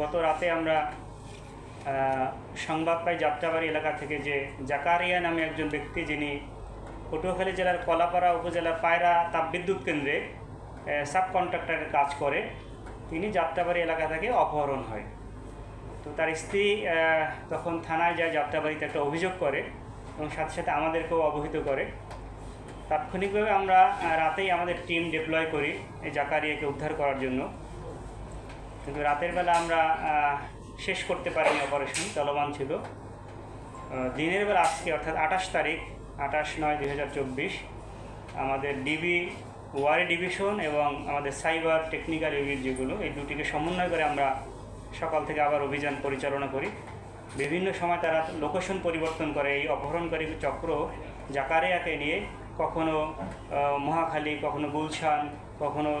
গত রাতে আমরা সংবাদ পাই যাত্রাবাড়ি এলাকা থেকে যে জাকারিয়া নামে একজন ব্যক্তি যিনি পটুয়াখালী জেলার কলাপাড়া উপজেলার পায়রা তাপবিদ্যুৎ কেন্দ্রে সাব কন্ট্রাক্টরের কাজ করে। তিনি যাত্রাবাড়ি এলাকা থেকে অপহরণ হয়। তো তার স্ত্রী তখন থানায় যায়, যাত্রাবাড়িতে একটা অভিযোগ করে এবং সাথে সাথে আমাদেরকেও অবহিত করে। তাৎক্ষণিকভাবে আমরা রাতেই আমাদের টিম ডিপ্লয় করি এই জাকারিয়াকে উদ্ধার করার জন্য। কিন্তু রাতের বেলা আমরা শেষ করতে পারিনি অপারেশন চলমান ছিল। দিনের বেলা আজকে, অর্থাৎ আঠাশ তারিখ, আঠাশ নয় দুই আমাদের ডিবি ওয়ারি ডিভিশন এবং আমাদের সাইবার টেকনিক্যাল ইউনিট যেগুলো, এই দুটিকে সমন্বয় করে আমরা সকাল থেকে আবার অভিযান পরিচালনা করি। বিভিন্ন সময় তারা লোকেশন পরিবর্তন করে, এই অপহরণকারী চক্র জাকারিয়াকে নিয়ে কখনো মহাখালী, কখনো গুলশান, কখনো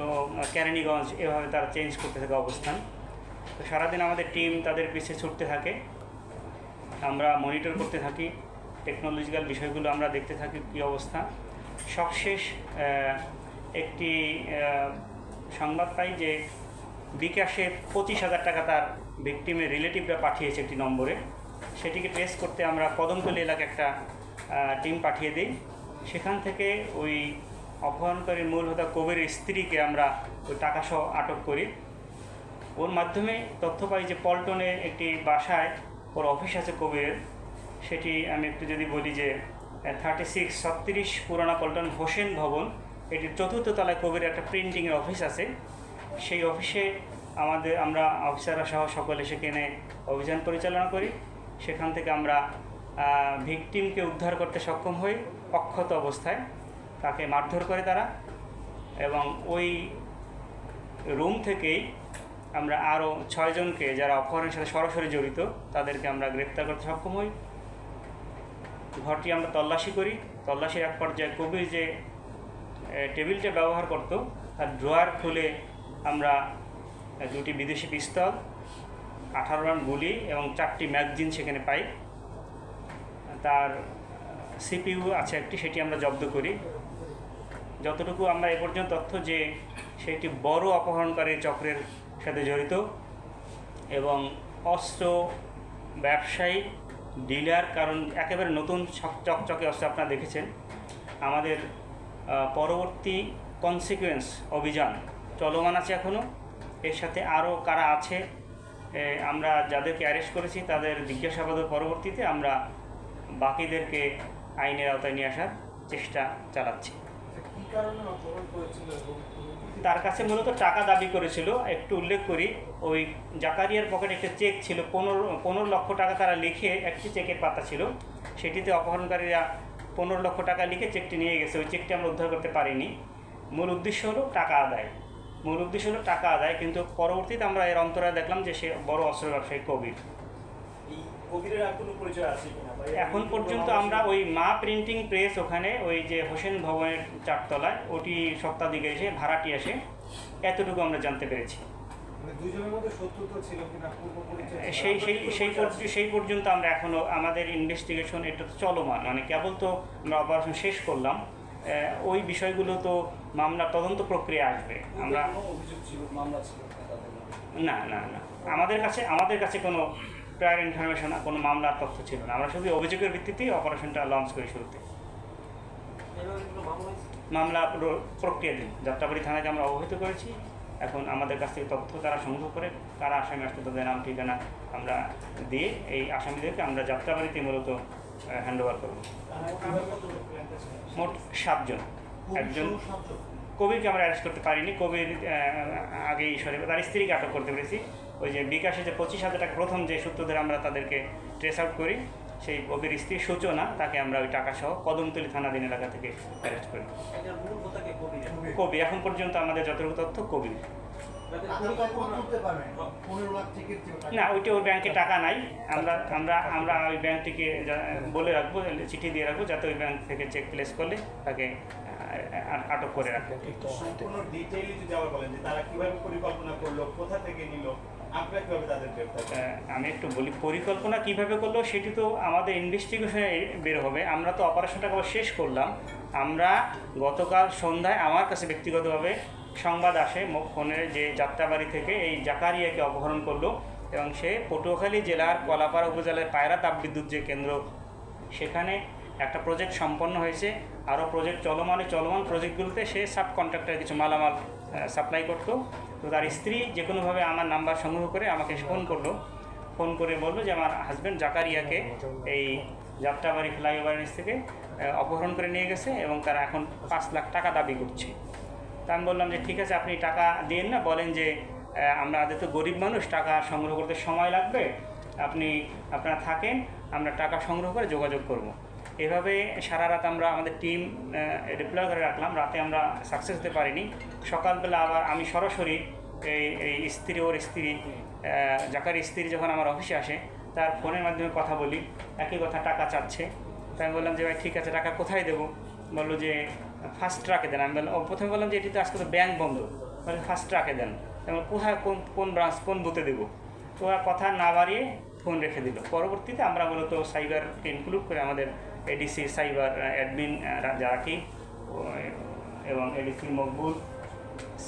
কেরানীগঞ্জ, এভাবে তারা চেঞ্জ করতে থাকে অবস্থান। তো সারাদিন আমাদের টিম তাদের পিছিয়ে ছুটতে থাকে। আমরা মনিটর করতে থাকি টেকনোলজিক্যাল বিষয়গুলো আমরা দেখতে থাকি কী অবস্থা। সবশেষ একটি সংবাদ পাই যে বিকাশে পঁচিশ হাজার টাকা তার ভিকটিমের রিলেটিভরা পাঠিয়েছে একটি নম্বরে। সেটিকে ট্রেস করতে আমরা কদমতলী এলাকায় একটা টিম পাঠিয়ে দিই। সেখান থেকে ওই অপহরণকারীর মূল হতা কবির স্ত্রীকে আমরা ওই টাকাসহ আটক করি। ওর মাধ্যমে তথ্য পাই যে পল্টনে একটি বাসায় ওর অফিস আছে কবিরের। সেটি আমি একটু যদি বলি যে থার্টি সিক্স ছত্রিশ পুরানা পল্টন হোসেন ভবন। এটির চতুর্থ তলায় কবিরের একটা প্রিন্টিংয়ের অফিস আছে। সেই অফিসে আমাদের, আমরা অফিসাররা সহ সকলে সেখানে অভিযান পরিচালনা করি। সেখান থেকে আমরা ভিকটিমকে উদ্ধার করতে সক্ষম হই অক্ষত অবস্থায়। তাকে মারধর করে তারা এবং ওই রুম থেকেই আমরা আরও ছয়জনকে যারা অপহরণের সাথে সরাসরি জড়িত, তাদেরকে আমরা গ্রেপ্তার করতে সক্ষম হই। ঘরটি আমরা তল্লাশি করি। তল্লাশির এক পর্যায়ে কবির যে টেবিলটা ব্যবহার করত, তার ড্রয়ার খুলে আমরা দুটি বিদেশি পিস্তল, আঠারো রান গুলি এবং চারটি ম্যাগজিন সেখানে পাই। তার সিপিইউ আছে একটি, সেটি আমরা জব্দ করি। যতটুকু আমরা এ পর্যন্ত তথ্য যে সেটি বড় অপহরণকারী চক্রের সাথে জড়িত এবং অস্ত্র ব্যবসায়ী, ডিলার, কারণ একেবারে নতুন চকচকে অস্ত্র আপনারা দেখেছেন। আমাদের পরবর্তী কনসিকুয়েন্স অভিযান চলমান আছে এখনও এর সাথে আরও কারা আছে আমরা যাদেরকে অ্যারেস্ট করেছি, তাদের জিজ্ঞাসাবাদের পরবর্তীতে আমরা বাকিদেরকে আইনের আওতায় নিয়ে আসার চেষ্টা চালাচ্ছি। তার কাছে মূলত টাকা দাবি করেছিল, একটু উল্লেখ করি, ওই জাকারিয়ার পকেটে একটা চেক ছিল, পনেরো পনেরো লক্ষ টাকা তারা লিখে একটি চেকের পাতা ছিল। সেটিতে অপহরণকারীরা পনেরো লক্ষ টাকা লিখে চেকটি নিয়ে গেছে, ওই চেকটি আমরা উদ্ধার করতে পারিনি। মূল উদ্দেশ্য হলো টাকা আদায়। মূল উদ্দেশ্য হলো টাকা আদায়, কিন্তু পরবর্তীতে আমরা এর অন্তরায় দেখলাম যে সে বড় অস্ত্র ব্যবসায়ী কবির। এই কবিরের আর কোনো পরিচয় আছে? এখন পর্যন্ত আমরা ওই মা প্রিন্টিং প্রেস ওখানে ওই যে হোসেন ভবনের চারতলায় ওটি সপ্তাহদিকে এসে ভাড়াটি আসে। এতটুকু আমরা জানতে পেরেছি। মানে? সেই সেই সেই সেই পর্যন্ত আমরা এখনও আমাদের ইনভেস্টিগেশন এটা তো চলমান। মানে কেবল তো আমরা অপারেশন শেষ করলাম। ওই বিষয়গুলো তো মামলা তদন্ত প্রক্রিয়া আসবে। আমরা? না না না। আমাদের কাছে আমাদের কাছে কোনো প্রায়ার ইনফরমেশন কোনো মামলার তথ্য ছিল না। আমরা শুধু অভিযোগের ভিত্তিতেই অপারেশনটা লঞ্চ করি শুরুতে। মামলা প্র- প্রক্রিয়াধীন যাত্রাবাড়ি থানাকে আমরা অবহিত করেছি। এখন আমাদের কাছ থেকে তথ্য তারা সংগ্রহ করে কারা আসামি আসতে তাদের নাম ঠিকানা আমরা দিয়ে এই আসামিদেরকে আমরা যাত্রাবাড়িতে মূলত হ্যান্ড ওভার করব। মোট সাতজন। একজন কবিরকে আমরা অ্যারেস্ট করতে পারিনি। কবির আগেই সরে তার স্ত্রীকে আটক করতে পেরেছি। ওই যে বিকাশে যে পঁচিশ হাজার টাকা প্রথম যে সূত্র ধরে আমরা তাদেরকে ট্রেস আউট করি, সেই কবির স্ত্রী সূচনা, তাকে আমরা ওই টাকা সহ কদমতলী থানাধীন এলাকা থেকে অ্যারেস্ট করি। কবি, এখন পর্যন্ত আমাদের যতটুকু তথ্য, কবি। না, ওইটা ওই ব্যাংকে টাকা নাই। আমরা আমরা আমরা ওই ব্যাংকটিকে বলে রাখব, চিঠি দিয়ে রাখব, যাতে ওই ব্যাংক থেকে চেক প্লেস করলে তাকে আটক করে রাখবে সম্পূর্ণ ডিটেইলি যদি আবার বলেন যে তারা কীভাবে পরিকল্পনা করল কোথা থেকে নিল আপনারা কীভাবে তাদের গ্রেফতার আমি একটু বলি পরিকল্পনা কীভাবে করল সেটি তো আমাদের ইনভেস্টিগেশনে বের হবে। আমরা তো অপারেশনটা আবার শেষ করলাম। আমরা গতকাল সন্ধ্যায় আমার কাছে ব্যক্তিগতভাবে সংবাদ আসে মো- ফোনে যে যাত্রাবাড়ি থেকে এই জাকারিয়াকে অপহরণ করল এবং সে পটুয়াখালী জেলার কলাপাড়া উপজেলার পায়রা তাপবিদ্যুৎ যে কেন্দ্র সেখানে একটা প্রজেক্ট সম্পন্ন হয়েছে আরও প্রজেক্ট চলমানে চলমান প্রজেক্টগুলোতে সে সাব কন্ট্রাক্টর কিছু মালামাল সাপ্লাই করতো। তো তার স্ত্রী যে কোনোভাবে আমার নাম্বার সংগ্রহ করে আমাকে ফোন করল। ফোন করে বলল যে, আমার হাজব্যান্ড জাকারিয়াকে এই যাত্রাবাড়ি ফ্লাইওভার নিচ থেকে অপহরণ করে নিয়ে গেছে এবং তারা এখন পাঁচ লাখ টাকা দাবি করছে। তা আমি বললাম যে, ঠিক আছে, আপনি টাকা দিন না। বলেন যে আমরা আদের তো গরিব মানুষ, টাকা সংগ্রহ করতে সময় লাগবে। আপনি, আপনারা থাকেন, আমরা টাকা সংগ্রহ করে যোগাযোগ করব। এভাবে সারা রাত আমরা আমাদের টিম রিপ্লাই করে রাখলাম। রাতে আমরা সাকসেস হতে পারিনি। সকালবেলা আবার আমি সরাসরি এই এই স্ত্রী ওর স্ত্রী জাকার স্ত্রী যখন আমার অফিসে আসে তার ফোনের মাধ্যমে কথা বলি। একই কথা টাকা চাচ্ছে। তাই আমি বললাম যে ভাই ঠিক আছে টাকা কোথায় দেবো? বলল যে ফার্স্ট ট্রাকে দেন। আমি বললাম প্রথমে বললাম যে এটি তো আজকে তো ব্যাংক বন্ধ। বলে ফার্স্ট ট্রাকে দেন। বললাম, কোথায় কোন কোন ব্রাঞ্চ কোন বুথে দেবো? তো কথা না বাড়িয়ে ফোন রেখে দিল। পরবর্তীতে আমরা মূলত সাইবারকে ইনক্লুড করে আমাদের এডিসি সাইবার অ্যাডমিন যারা কি এবং এডিসি মকবুল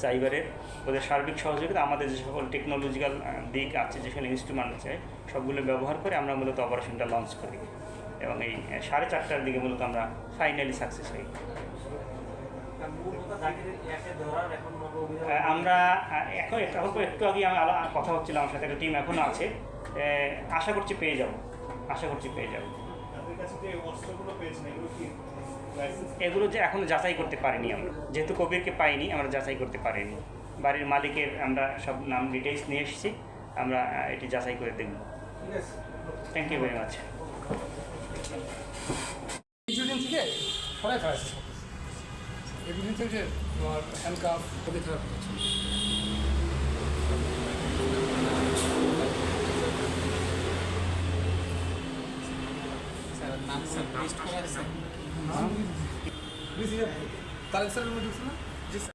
সাইবারের ওদের সার্বিক সহযোগিতা, আমাদের যে সকল টেকনোলজিক্যাল দিক আছে যে সকল ইনস্ট্রুমেন্ট আছে, সবগুলো ব্যবহার করে আমরা মূলত অপারেশনটা লঞ্চ করি। এবং এই সাড়ে চারটার দিকে মূলত আমরা ফাইনালি সাকসেস হই। আমরা এখন এখন একটু আগে আমি কথা হচ্ছিল আমার সাথে, একটা টিম এখনও আছে। আশা করছি পেয়ে যাব। আশা করছি পেয়ে যাব। এগুলো যে এখনও যাচাই করতে পারিনি আমরা। যেহেতু কবিরকে পাইনি, আমরা যাচাই করতে পারিনি। বাড়ির মালিকের আমরা সব নাম ডিটেলস নিয়ে এসেছি। আমরা এটি যাচাই করে দেখব। থ্যাংক ইউ ভেরি মাচ কিছুদিন থেকে এগুলি থেকে তোমার হ্যান্ডকাপ খুবই খারাপ হচ্ছে কালেকশনের মধ্যে ঢুকছে না?